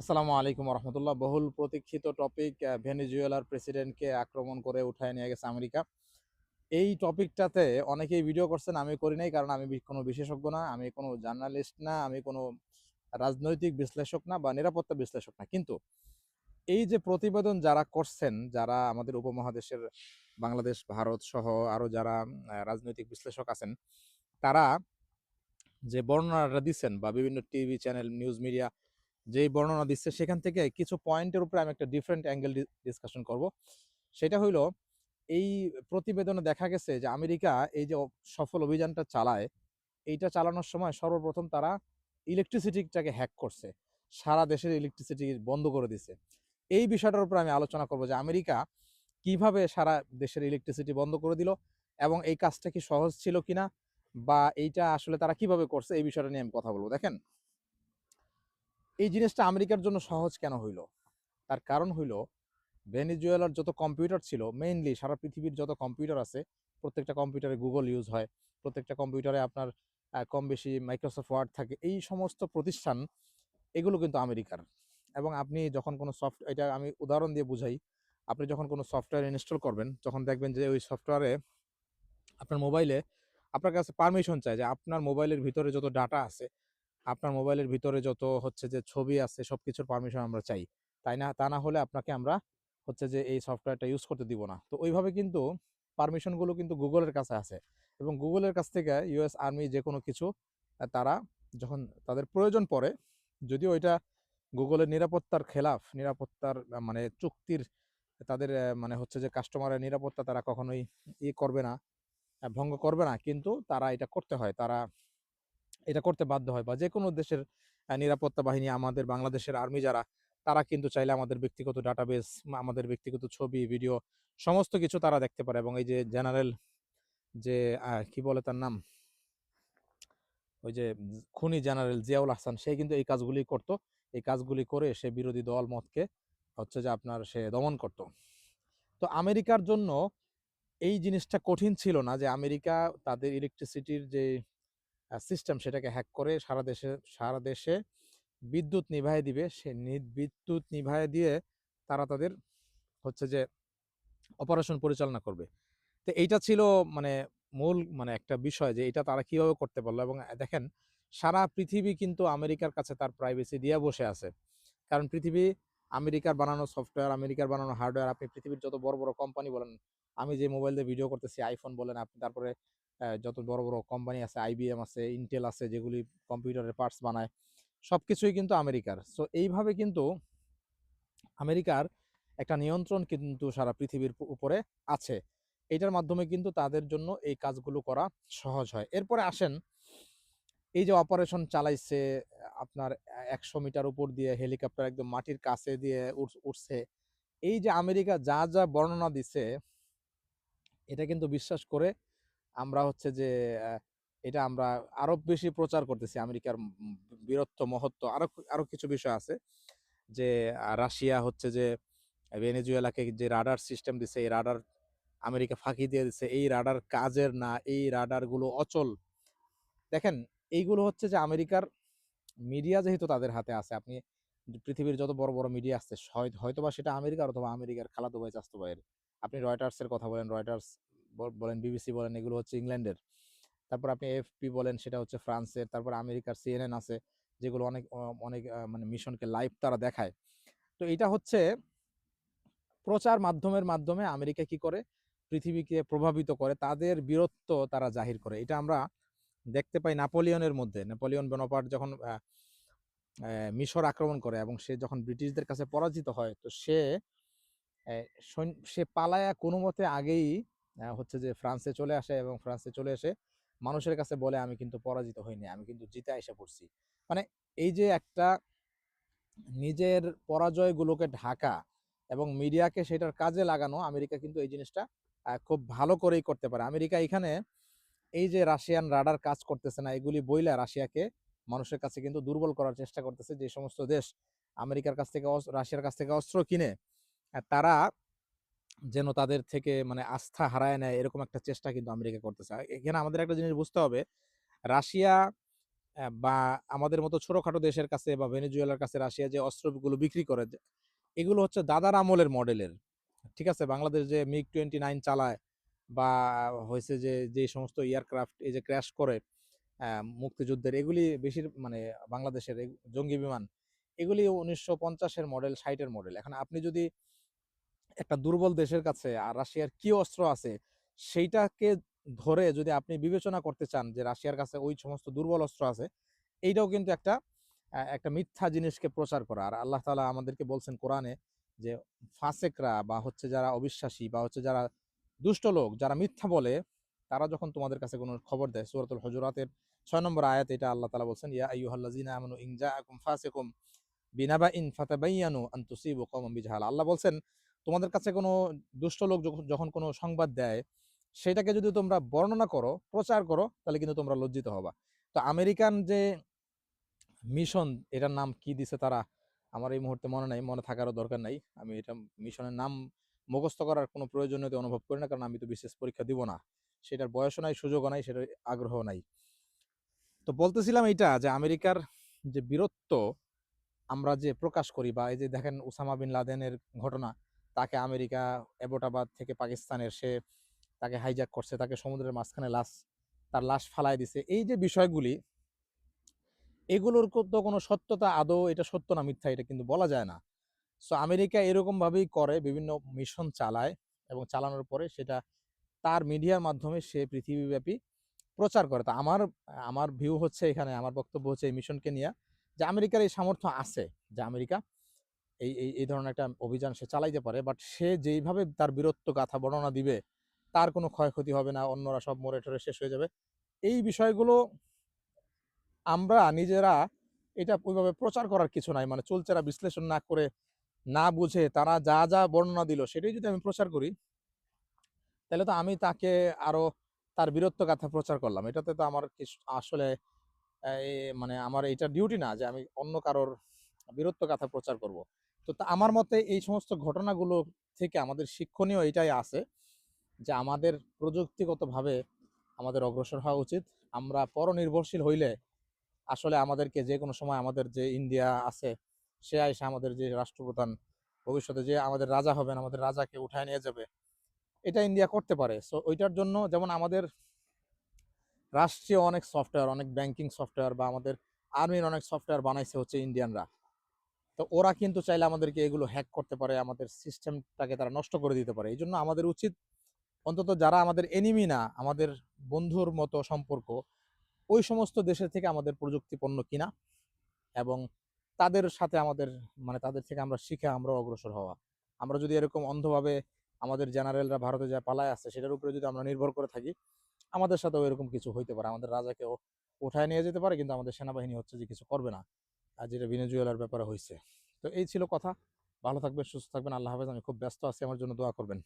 আসসালামু আলাইকুম রহমতুল্লাহ বহুল প্রতীক্ষিত টপিক ভেনিজুয়েলার প্রেসিডেন্টকে আক্রমণ করে উঠায় নিয়ে গেছে আমেরিকা। এই টপিকটাতে অনেকেই ভিডিও করছেন, আমি করি নাই কারণ আমি কোনো বিশেষজ্ঞ না, আমি কোনো জার্নালিস্ট না, আমি কোনো রাজনৈতিক বিশ্লেষক না বা নিরাপত্তা বিশ্লেষক না। কিন্তু এই যে প্রতিবেদন যারা করছেন, যারা আমাদের উপমহাদেশের বাংলাদেশ, ভারত সহ আরও যারা রাজনৈতিক বিশ্লেষক আছেন, তারা যে বর্ণনাটা দিচ্ছেন বা বিভিন্ন টিভি চ্যানেল, নিউজ মিডিয়া যেই বর্ণনা দিচ্ছে, সেখান থেকে কিছু পয়েন্টের উপরে আমি একটা ডিফারেন্ট অ্যাঙ্গেল ডিসকাশন করব। সেটা হইল, এই প্রতিবেদনে দেখা গেছে যে আমেরিকা এই যে সফল অভিযানটা চালায়, এইটা চালানোর সময় সর্বপ্রথম তারা ইলেকট্রিসিটিটাকে হ্যাক করছে। সারা দেশের ইলেকট্রিসিটি বন্ধ করে দিছে। এই বিষয়টার উপর আমি আলোচনা করব যে আমেরিকা কীভাবে সারা দেশের ইলেকট্রিসিটি বন্ধ করে দিল এবং এই কাজটা কি সহজ ছিল কিনা বা এইটা আসলে তারা কীভাবে করছে, এই বিষয়টা নিয়ে আমি কথা বলব। দেখেন এই জিনিসটা আমেরিকার জন্য সহজ কেন হইল? তার কারণ হইল, ভেনিজুয়েলার যত কম্পিউটার ছিল মেইনলি সারা পৃথিবীর যত কম্পিউটার আছে, প্রত্যেকটা কম্পিউটারে গুগল ইউজ হয়, প্রত্যেকটা কম্পিউটারে আপনার কম বেশি মাইক্রোসফট ওয়ার্ড থাকে, এই সমস্ত প্রতিষ্ঠান, এগুলো কিন্তু আমেরিকার। এবং আপনি যখন কোনো সফট এটা আমি উদাহরণ দিয়ে বুঝাই, আপনি যখন কোনো সফটওয়্যার ইনস্টল করবেন, তখন দেখবেন যে ওই সফটওয়্যারে আপনার মোবাইলে আপনার কাছে পারমিশন চায় যে আপনার মোবাইলের ভিতরে যত ডাটা আছে আপনার মোবাইলের ভিতরে যত হচ্ছে যে ছবি আছে সব কিছুর পারমিশন আমরা চাই। তাই না? তা না হলে আপনাকে আমরা হচ্ছে যে এই সফটওয়্যারটা ইউজ করতে দিব না। তো ওইভাবে কিন্তু পারমিশনগুলো কিন্তু গুগলের কাছে আছে এবং গুগলের কাছ থেকে ইউএস আর্মি যে কোনো কিছু তারা যখন তাদের প্রয়োজন পড়ে, যদিও এটা গুগলের নিরাপত্তার খেলাফ, নিরাপত্তার মানে চুক্তির, তাদের মানে হচ্ছে যে কাস্টমারের নিরাপত্তা তারা কখনোই ই করবে না ভঙ্গ করবে না। কিন্তু তারা এটা করতে হয়। তারা এটা করতে বাধ্য হয় বা যে কোনো দেশের নিরাপত্তা বাহিনী, আমাদের বাংলাদেশের আর্মি যারা, তারা কিন্তু চাইলে আমাদের ব্যক্তিগত ডাটাবেস আমাদের ব্যক্তিগত ছবি ভিডিও সমস্ত কিছু তারা দেখতে পারে এবং এই যে জেনারেল যে কি বলে তার নাম? ওই যে খুনি জেনারেল জিয়াউল হাসান সে কিন্তু এই কাজগুলি করতো। এই কাজগুলি করে সে বিরোধী দল মতকে হচ্ছে যে আপনার সে দমন করত। তো আমেরিকার জন্য এই জিনিসটা কঠিন ছিল না যে আমেরিকা তাদের ইলেকট্রিসিটির যে সিস্টেম সেটাকে হ্যাক করে সারা দেশে সারা দেশে বিদ্যুৎ নিভায় দিবে। সে বিদ্যুৎ নিভায় দিয়ে তারা তাদের হচ্ছে যে অপারেশন পরিচালনা করবে। তো এইটা ছিল মানে মূল মানে একটা বিষয় যে এটা তারা কীভাবে করতে পারল এবং দেখেন, সারা পৃথিবী কিন্তু আমেরিকার কাছে তার প্রাইভেসি দিয়ে বসে আছে। কারণ পৃথিবী আমেরিকার বানানো সফটওয়্যার আমেরিকার বানানো হার্ডওয়্যার আপনি পৃথিবীর যত বড় বড় কোম্পানি বলেন, আমি যে মোবাইল দিয়ে ভিডিও করতেছি আইফোন বলেন, আপনি তারপরে যত বড় বড় কোম্পানি আছে আইবিএম আছে ইন্টেল আছে, যেগুলি কম্পিউটারের পার্টস বানায়, সবকিছুই কিন্তু আমেরিকার। সো এইভাবে কিন্তু আমেরিকার একটা নিয়ন্ত্রণ কিন্তু সারা পৃথিবীর উপরে আছে। এটার মাধ্যমে কিন্তু তাদের জন্য এই কাজগুলো করা সহজ হয়। এরপরে আসেন, এই যে অপারেশন চালাইছে, আপনার একশো মিটার উপর দিয়ে হেলিকপ্টার একদম মাটির কাছে দিয়ে উঠ- উঠছে এই যে আমেরিকা যা যা বর্ণনা দিছে, এটা কিন্তু বিশ্বাস করে আমরা হচ্ছে যে এটা আমরা আরও বেশি প্রচার করতেছি। আমেরিকার বীরত্ব, মহত্ব আরও আরও কিছু বিষয় আছে। যে রাশিয়া হচ্ছে যে, ভেনেজুয়েলাকে যে রাডার সিস্টেম দিছে, এই রাডার আমেরিকা ফাঁকি দিয়ে দিছে, এই রাডার কাজের না, এই রাডারগুলো অচল। দেখেন, এইগুলো হচ্ছে যে আমেরিকার মিডিয়া যেহেতু তাদের হাতে আছে, আপনি পৃথিবীর যত বড় বড় মিডিয়া আছে, হয়তো বা সেটা আমেরিকার অথবা আমেরিকার খালাতো ভাই চাস্তো ভাইয়ের। আপনি রয়টার্সের কথা বলেন, রয়টার্স বলেন বিবিসি বলেন এগুলো হচ্ছে ইংল্যান্ডের। তারপর আপনি এফপি বলেন সেটা হচ্ছে ফ্রান্সের। তারপর আমেরিকার সিএনএন আছে, যেগুলো অনেক অনেক মানে মিশনকে লাইভ তারা দেখায়। তো এটা হচ্ছে প্রচার মাধ্যমের মাধ্যমে আমেরিকা কি করে? পৃথিবীকে প্রভাবিত করে, তাদের বীরত্ব তারা জাহির করে। এটা আমরা দেখতে পাই নাপোলিয়নের মধ্যে। নেপোলিয়ন বোনাপার্ট যখন মিশর আক্রমণ করে এবং সে যখন ব্রিটিশদের কাছে পরাজিত হয়, তো সে সে পালায়া কোনো মতে আগেই হচ্ছে যে ফ্রান্সে চলে আসে এবং ফ্রান্সে চলে এসে মানুষের কাছে বলে, আমি কিন্তু পরাজিত হইনি, আমি কিন্তু জিতে এসে পড়ছি। মানে এই যে একটা নিজের পরাজয়গুলোকে ঢাকা এবং মিডিয়াকে সেটার কাজে লাগানো, আমেরিকা কিন্তু এই জিনিসটা খুব ভালো করেই করতে পারে। আমেরিকা এখানে এই যে রাশিয়ান রাডার কাজ করতেছে না, এগুলি বইলা রাশিয়াকে মানুষের কাছে কিন্তু দুর্বল করার চেষ্টা করতেছে যে সমস্ত দেশ আমেরিকার কাছ থেকে রাশিয়ার কাছ থেকে অস্ত্র কিনে তারা যেন তাদের থেকে মানে আস্থা হারায় নেয়, এরকম একটা চেষ্টা কিন্তু আমেরিকা করতেছে। এখানে আমাদের একটা জিনিস বুঝতে হবে, রাশিয়া বা আমাদের মতো ছোটোখাটো দেশের কাছে বা ভেনেজুয়েলার কাছে রাশিয়া যে অস্ত্রগুলো বিক্রি করে এগুলো হচ্ছে দাদার আমলের মডেলের। ঠিক আছে? বাংলাদেশ যে মিগ টোয়েন্টি নাইন চালায় বা হয়েছে যে যে সমস্ত এয়ারক্রাফট এই যে ক্র্যাশ করে মুক্তিযুদ্ধের, এগুলি বেশির মানে বাংলাদেশের জঙ্গি বিমান, এগুলি উনিশশো পঞ্চাশের মডেল, ষাটের মডেল। এখন আপনি যদি একটা দুর্বল দেশের কাছে আর রাশিয়ার কি অস্ত্র আছে সেইটাকে ধরে যদি আপনি বিবেচনা করতে চান যে রাশিয়ার কাছে ওই সমস্ত দুর্বল অস্ত্র আছে, এইটাও কিন্তু একটা একটা মিথ্যা জিনিসকে প্রচার করা। আর আল্লাহ তালা আমাদেরকে বলছেন কোরআনে যে ফাসেকরা বা হচ্ছে যারা অবিশ্বাসী বা হচ্ছে যারা দুষ্ট লোক, যারা মিথ্যা বলে, তারা যখন তোমাদের কাছে কোনো খবর দেয়, সূরাতুল হুজুরাতের ছয় নম্বর আয়াত এটা আল্লাহ তালা বলছেন, ইয়া আইয়ুহাল্লাযিনা আমানু ইন জাআকুম ফাসিকুম বিনাবাইন ফাতাবাইয়ানু আন তুসিবু কওমান বিজাহালা। আল্লাহ বলছেন তোমাদের কাছে কোনো দুষ্ট লোক যখন- কোনো সংবাদ দেয়, সেটাকে যদি তোমরা বর্ণনা করো, প্রচার করো, তাহলে কিন্তু তোমরা লজ্জিত হবা। তো আমেরিকান যে মিশন, এটার নাম কি দিছে তারা, আমার এই মুহূর্তে মনে নাই, মনে থাকারও দরকার নাই। আমি এটা মিশনের নাম মুখস্থ করার কোনো প্রয়োজনীয়তা অনুভব করি না, কারণ আমি তো বিশেষ পরীক্ষা দিব না। সেটার বয়সও নাই, সুযোগও নাই, সেটার আগ্রহ নাই। তো বলতেছিলাম এইটা যে আমেরিকার যে বীরত্ব, আমরা যে প্রকাশ করি বা এই যে দেখেন উসামা বিন লাদেনের ঘটনা তাকে আমেরিকা অ্যাবোটাবাদ থেকে পাকিস্তানের সে তাকে হাইজ্যাক করছে, তাকে সমুদ্রের মাঝখানে লাশ, তার লাশ ফালাই দিছে। এই যে বিষয়গুলি, এগুলোর তো কোনো সত্যতা, আদৌ এটা সত্য না মিথ্যা এটা কিন্তু বলা যায় না। সো আমেরিকা এরকমভাবেই করে, বিভিন্ন মিশন চালায় এবং চালানোর পরে সেটা তার মিডিয়ার মাধ্যমে সে পৃথিবীব্যাপী প্রচার করে। তা আমার আমার ভিউ হচ্ছে এখানে, আমার বক্তব্য হচ্ছে এই মিশনকে নিয়ে যে আমেরিকার এই সামর্থ্য আছে, যে আমেরিকা এই এই এই ধরনের একটা অভিযান সে চালাইতে পারে। বাট সে যেইভাবে তার বীরত্ব গাথা বর্ণনা দিবে, তার কোনো ক্ষয়ক্ষতি হবে না, অন্যরা সব মরে টরে শেষ হয়ে যাবে। এই বিষয়গুলো আমরা নিজেরা এটা ওইভাবে প্রচার করার কিছু নাই। মানে চুলচেরা বিশ্লেষণ না করে, না বুঝে তারা যা যা বর্ণনা দিল সেটাই যদি আমি প্রচার করি, তাহলে তো আমি তাকে আরও তার বীরত্ব গাথা প্রচার করলাম। এটাতে তো আমার আসলে মানে আমার এটা ডিউটি না যে আমি অন্য কারোর বীরত্ব গাথা প্রচার করব। তো আমার মতে এই সমস্ত ঘটনাগুলো থেকে আমাদের শিক্ষণীয় এটাই আছে যে আমাদের প্রযুক্তিগতভাবে আমাদের অগ্রসর হওয়া উচিত। আমরা পরনির্ভরশীল হইলে আসলে আমাদেরকে যে কোনো সময় আমাদের যে ইন্ডিয়া আছে, সে আইসা আমাদের যে রাষ্ট্রপ্রধান ভবিষ্যতে যে আমাদের রাজা হবেন, আমাদের রাজাকে উঠায় নিয়ে যাবে, এটা ইন্ডিয়া করতে পারে। সো ওইটার জন্য যেমন আমাদের রাষ্ট্রীয় অনেক সফটওয়্যার অনেক ব্যাংকিং সফটওয়্যার বা আমাদের আর্মির অনেক সফটওয়্যার বানাইছে হচ্ছে ইন্ডিয়ানরা। তো ওরা কিন্তু চাইলে আমাদেরকে এগুলো হ্যাক করতে পারে, আমাদের সিস্টেমটাকে তারা নষ্ট করে দিতে পারে। এই জন্য আমাদের উচিত অন্তত যারা আমাদের এনিমি না, আমাদের বন্ধুর মতো সম্পর্ক, ওই সমস্ত দেশের থেকে আমাদের প্রযুক্তি পণ্য কিনা এবং তাদের সাথে আমাদের মানে তাদের থেকে আমরা শিখে আমরা অগ্রসর হওয়া। আমরা যদি এরকম অন্ধভাবে আমাদের জেনারেলরা ভারতে যা পালায় আছে সেটার উপরে যদি আমরা নির্ভর করে থাকি, আমাদের সাথেও এরকম কিছু হইতে পারে। আমাদের রাজাকেও উঠায় নিয়ে যেতে পারে, কিন্তু আমাদের সেনাবাহিনী হচ্ছে যে কিছু করবে না। আর যেটা ভেনেজুয়েলার ব্যাপারে হয়েছে তো এই ছিল কথা। ভালো থাকবেন, সুস্থ থাকবেন। আল্লাহ হাফেজ। আমি খুব ব্যস্ত আছি। আমার জন্য দোয়া করবেন।